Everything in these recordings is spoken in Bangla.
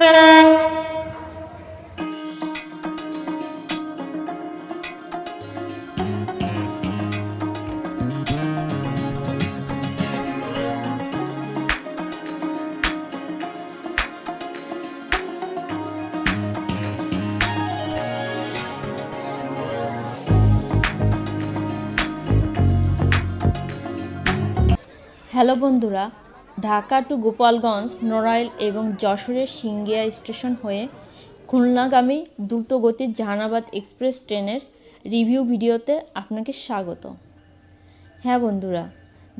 হ্যালো বন্ধুরা ঢাকা টু গোপালগঞ্জ, নড়াইল এবং যশোরের সিঙ্গিয়া স্টেশন হয়ে খুলনাগামী দ্রুতগতির জাহানাবাদ এক্সপ্রেস ট্রেনের রিভিউ ভিডিওতে আপনাকে স্বাগত। হ্যাঁ বন্ধুরা,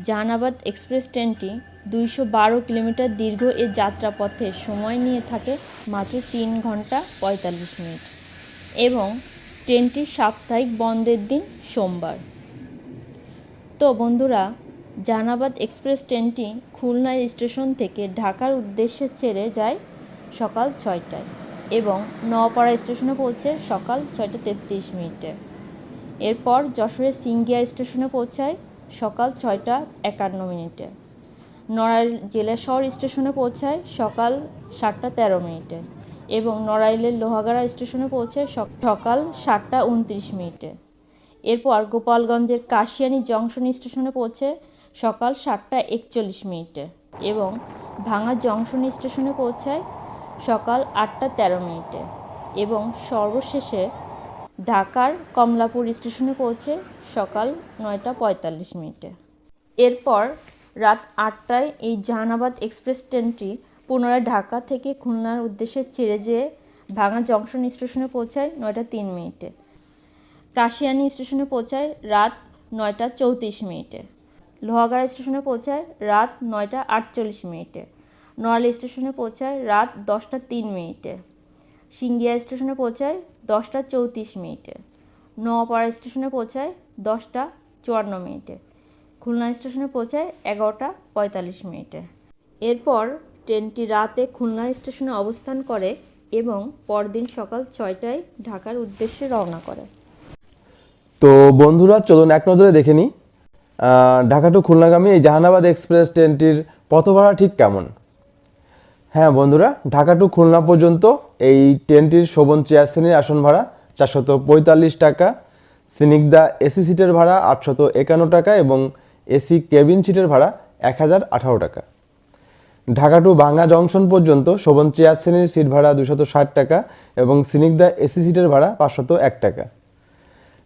জাহানাবাদ এক্সপ্রেস ট্রেনটি দুইশো বারো কিলোমিটার দীর্ঘ এ যাত্রাপথে সময় নিয়ে থাকে মাত্র তিন ঘণ্টা পঁয়তাল্লিশ মিনিট এবং ট্রেনটি সাপ্তাহিক বন্ধের দিন সোমবার। তো বন্ধুরা জাহানাবাদ এক্সপ্রেস ট্রেনটি খুলনা স্টেশন থেকে ঢাকার উদ্দেশ্যে ছেড়ে যায় সকাল ছয়টায় এবং নওপাড়া স্টেশনে পৌঁছে সকাল ছয়টা তেত্রিশ মিনিটে। এরপর যশোরের সিঙ্গিয়া স্টেশনে পৌঁছায় সকাল ছয়টা একান্ন মিনিটে। নড়াইল জেলা শহর স্টেশনে পৌঁছায় সকাল সাতটা তেরো মিনিটে এবং নড়াইলের লোহাগাড়া স্টেশনে সক- সকাল সাতটা উনত্রিশ মিনিটে। এরপর গোপালগঞ্জের কাশিয়ানী জংশন স্টেশনে পৌঁছে সকাল সাতটা একচল্লিশ মিনিটে এবং ভাঙা জংশন স্টেশনে পৌঁছায় সকাল আটটা তেরো মিনিটে এবং সর্বশেষে ঢাকার কমলাপুর স্টেশনে পৌঁছে সকাল নয়টা পঁয়তাল্লিশ মিনিটে। এরপর রাত আটটায় এই জাহানাবাদ এক্সপ্রেস ট্রেনটি পুনরায় ঢাকা থেকে খুলনার উদ্দেশ্যে ছেড়ে যেয়ে ভাঙা জংশন স্টেশনে পৌঁছায় নয়টা তিন মিনিটে। কাশিয়ানি স্টেশনে পৌঁছায় রাত নয়টা চৌত্রিশ মিনিটে। লোহাগাড়া স্টেশনে পৌঁছায় রাত নয়টা আটচল্লিশ মিনিটে। নড়াইল স্টেশনে পৌঁছায় রাত দশটা তিন মিনিটে। সিঙ্গিয়া স্টেশনে পৌঁছায় দশটা চৌত্রিশ মিনিটে। নোয়াপাড়া স্টেশনে পৌঁছায় দশটা চুয়ান্ন মিনিটে। খুলনা স্টেশনে পৌঁছায় এগারোটা পঁয়তাল্লিশ মিনিটে। এরপর ট্রেনটি রাতে খুলনা স্টেশনে অবস্থান করে এবং পরদিন সকাল ছয়টায় ঢাকার উদ্দেশ্যে রওনা করে। তো বন্ধুরা, চলুন এক নজরে দেখে নিই। ঢাকা টু খুলনাগামী এই জাহানাবাদ এক্সপ্রেস ট্রেনটির পথ ভাড়া ঠিক কেমন? হ্যাঁ বন্ধুরা, ঢাকা টু খুলনা পর্যন্ত এই ট্রেনটির শোভন চেয়ার শ্রেণির আসন ভাড়া চারশত পঁয়তাল্লিশ টাকা সিনিকদা এসি সিটের ভাড়া আটশত একান্ন টাকা এবং এসি কেবিন সিটের ভাড়া এক হাজার আঠারো টাকা। ঢাকা টু ভাঙ্গা জংশন পর্যন্ত শোভন চেয়ার শ্রেণির সিট ভাড়া দুশত ষাট টাকা এবং সিনিকদা এসি সিটের ভাড়া পাঁচশত এক টাকা।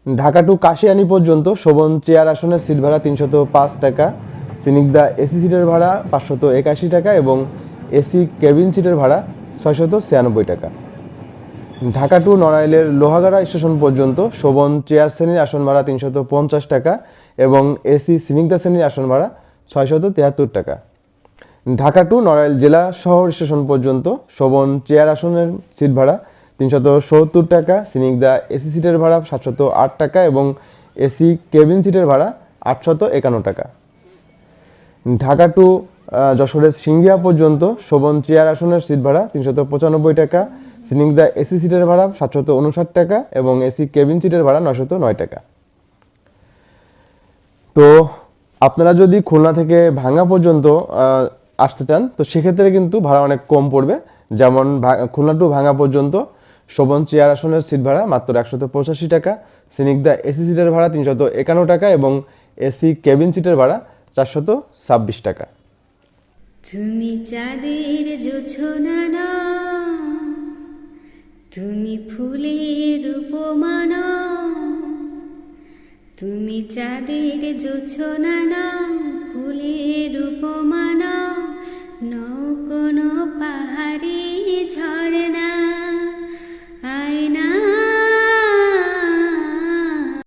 ঢাকা টু কাশিয়ানি পর্যন্ত শোভন চেয়ার আসনের সিট ভাড়া তিনশত পাঁচ টাকা সিনিকদা এসি সিটের ভাড়া পাঁচশত একাশি টাকা এবং এসি কেবিন সিটের ভাড়া ছয়শত ছিয়ানব্বই টাকা। ঢাকা টু নড়াইলের লোহাগাড়া স্টেশন পর্যন্ত শোভন চেয়ার শ্রেণির আসন ভাড়া তিনশত পঞ্চাশ টাকা এবং এসি সিনিকদা শ্রেণির আসন ভাড়া ছয়শত তিয়াত্তর টাকা। ঢাকা টু নড়াইল জেলা শহর স্টেশন পর্যন্ত শোভন চেয়ার আসনের সিট ভাড়া তিনশত সত্তর টাকা সিনিকদা এসি সিটের ভাড়া সাতশত আট টাকা এবং এসি কেবিন সিটের ভাড়া আটশত একান্ন টাকা। ঢাকা টু যশোরের সিঙ্গিয়া পর্যন্ত শোভন চেয়ার আসনের সিট ভাড়া তিনশত পঁচানব্বই টাকা সিনিকদা এসি সিটের ভাড়া সাতশত উনষাট টাকা এবং এসি কেবিন সিটের ভাড়া নশত নয় টাকা। তো আপনারা যদি খুলনা থেকে ভাঙ্গা পর্যন্ত আসতে চান, তো সেক্ষেত্রে কিন্তু ভাড়া অনেক কম পড়বে। যেমন খুলনা টু ভাঙ্গা পর্যন্ত শোভন চেয়ার আসনের সিট ভাড়া মাত্র একশত পঁচাশি টাকা সিনিকদা এসি সিটের ভাড়া তিনশত একান্ন টাকা এবং এসি কেবিন সিটের ভাড়া চারশত ছাব্বিশ টাকা। তুমি চাঁদের না, তুমি ফুলের উপমানা, তুমি চাঁদের জোছো না, ফুলের উপমানা নৌ কোনো